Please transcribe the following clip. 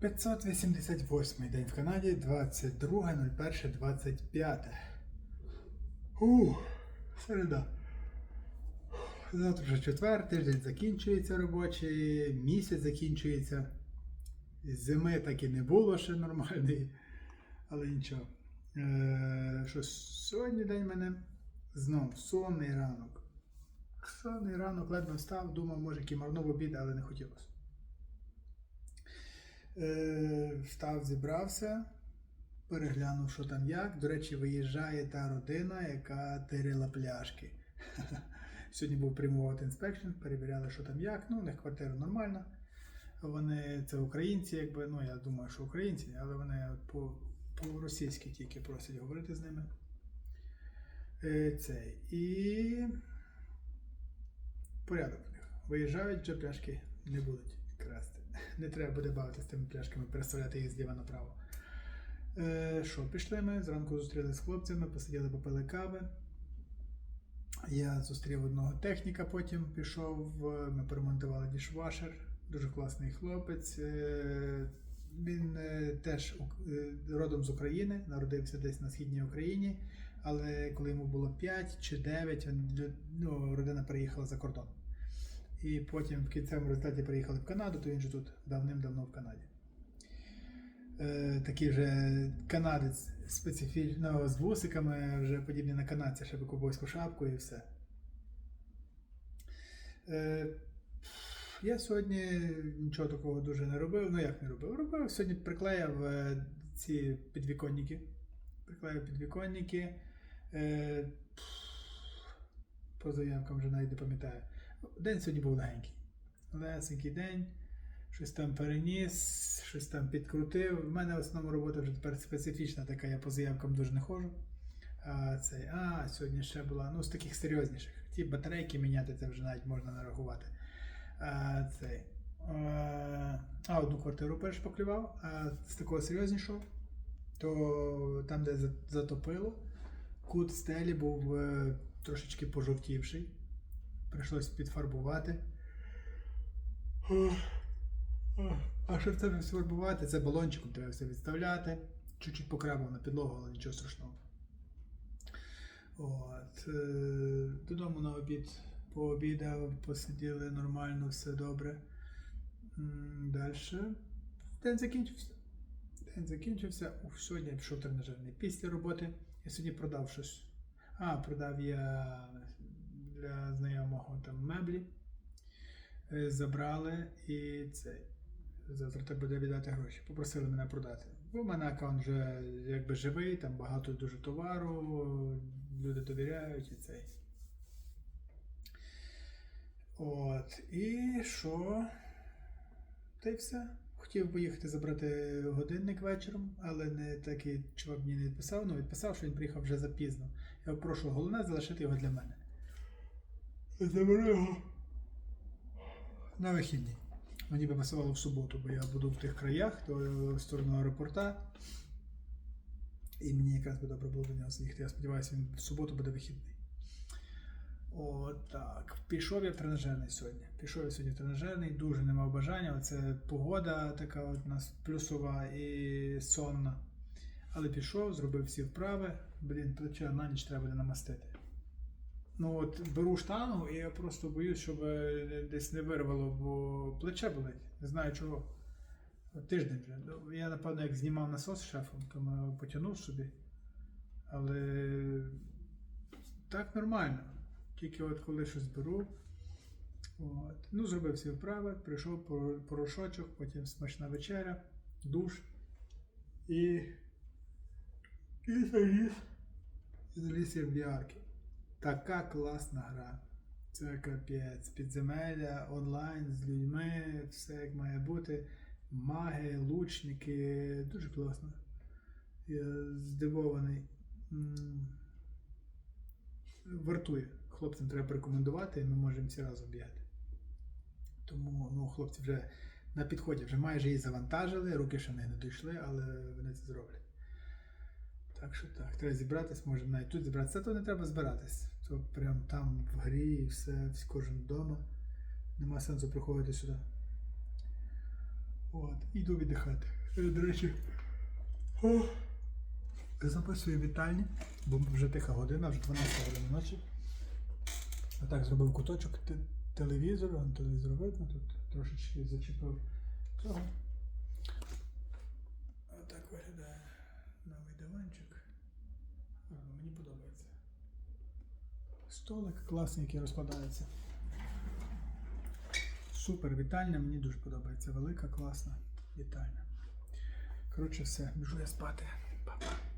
588 день в Канаді, 22.01.25. Ух, середа. Завтра вже четвер, тиждень закінчується робочий, місяць закінчується. Зими так і не було ще нормальної, але нічого. Е, що сьогодні день мене знов сонний ранок. Сонний ранок, ледве встав, думав, може, кімарнув обід, але не хотілося. Е, встав, зібрався, переглянув, що там як. До речі, виїжджає та родина, яка тирила пляшки. Сьогодні був прямувати інспекшн, перевіряли, що там як. Ну, у них квартира нормальна. Вони це українці, якби, ну я думаю, що українці, але вони по, по-російськи тільки просять говорити з ними. Е, цей. І порядок в них. Виїжджають, вже пляшки не будуть красти. Не треба буде бавитися з тими пляшками, переставляти їх зліва направо. Е, що, пішли ми, зранку зустрілися з хлопцями, посиділи, попили кави. Я зустрів одного техніка, потім пішов, ми поремонтували дішвашер. Дуже класний хлопець. Е, Він е, теж е, родом з України, народився десь на східній Україні, але коли йому було 5 чи 9, він, ну, родина переїхала за кордон. І потім в кінцевому результаті приїхали в Канаду, то він же тут давним-давно в Канаді. Е, такий вже канадець специфічно з вусиками, вже подібний на канадця, ще би ковбойську шапку і все. Е, я сьогодні нічого такого дуже не робив. Ну як не робив? Робив. Сьогодні приклеїв е, ці підвіконники. Приклеїв підвіконники. Е, по заявкам вже навіть не пам'ятаю. День сьогодні був легенький. Легенький день. Щось там переніс, щось там підкрутив. У мене в основному робота вже тепер специфічна така, я по заявкам дуже не ходжу. А, цей, а сьогодні ще була, ну, з таких серйозніших. Ті батарейки міняти, це вже навіть можна нарахувати. А, цей, а одну квартиру перешпаклював, а з такого серйознішого, то там, де затопило, кут стелі був е, трошечки пожовтівший. Прийшлось підфарбувати. А щоб це все фарбувати, це балончиком треба все відставляти. Чуть-чуть покрабав на підлогу, але нічого страшного. От. е, Додому на обід пообідав, посиділи нормально, все добре. Далі. День закінчився. День закінчився. Ух, сьогодні я пішов тренажерний після роботи. Я сьогодні продав щось. А, продав я для знайомого там меблі. Е, Забрали і цей. Завтра треба буде віддати гроші. Попросили мене продати. Бо в мене аккаунт вже якби живий, там багато дуже товару, люди довіряють і цей. От. І що? Та й все. Хотів поїхати забрати годинник вечором, але не такий чувак мені не відписав. Ну, відписав, що він приїхав вже запізно. Я прошу головне залишити його для мене. Заберу його на вихідні. Мені би пасувало в суботу, бо я буду в тих краях, то в сторону аеропорта. І мені якраз би добре було до нього заїхати. Я сподіваюся, він в суботу буде вихідний. Отак. Пішов я в тренажерний сьогодні. Пішов я сьогодні в тренажерний, дуже не мав бажання. Оце погода така от у нас плюсова і сонна. Але пішов, зробив всі вправи. Блін, плече на ніч треба буде намастити. Ну от беру штангу і я просто боюсь, щоб е, десь не вирвало, бо плече болить. Не знаю чого. Тиждень вже. Ну, Я, напевно, як знімав насос з шефом, то потягнув собі. Але так нормально. Тільки от коли щось беру. От. Ну, зробив всі вправи, прийшов пор- порошочок, потім смачна вечеря, душ і. І заліз. І заліз я в VR. Така класна гра. Це капець. Підземелля, онлайн з людьми, все як має бути. Маги, лучники. Дуже класно. Я здивований. Вартує. Хлопцям треба порекомендувати, і ми можемо всі разом бігати. Тому ну, хлопці вже на підході, вже майже її завантажили, руки ще не дійшли, але вони це зроблять. Так що так, треба зібратись, можемо навіть тут зібратися. То не треба збиратись. То прям там в грі і все, кожен вдома. Нема сенсу приходити сюди. От, іду віддихати. Е, До речі, о, записую вітальні, бо вже тиха година, вже 12 година ночі. Отак зробив куточок телевізору, телевізор видно, тут трошечки зачепив цього. Мені подобається. Столик класний, який розкладається. Супер вітальня, мені дуже подобається. Велика, класна вітальня. Коротше, все, біжу я спати. Па-па.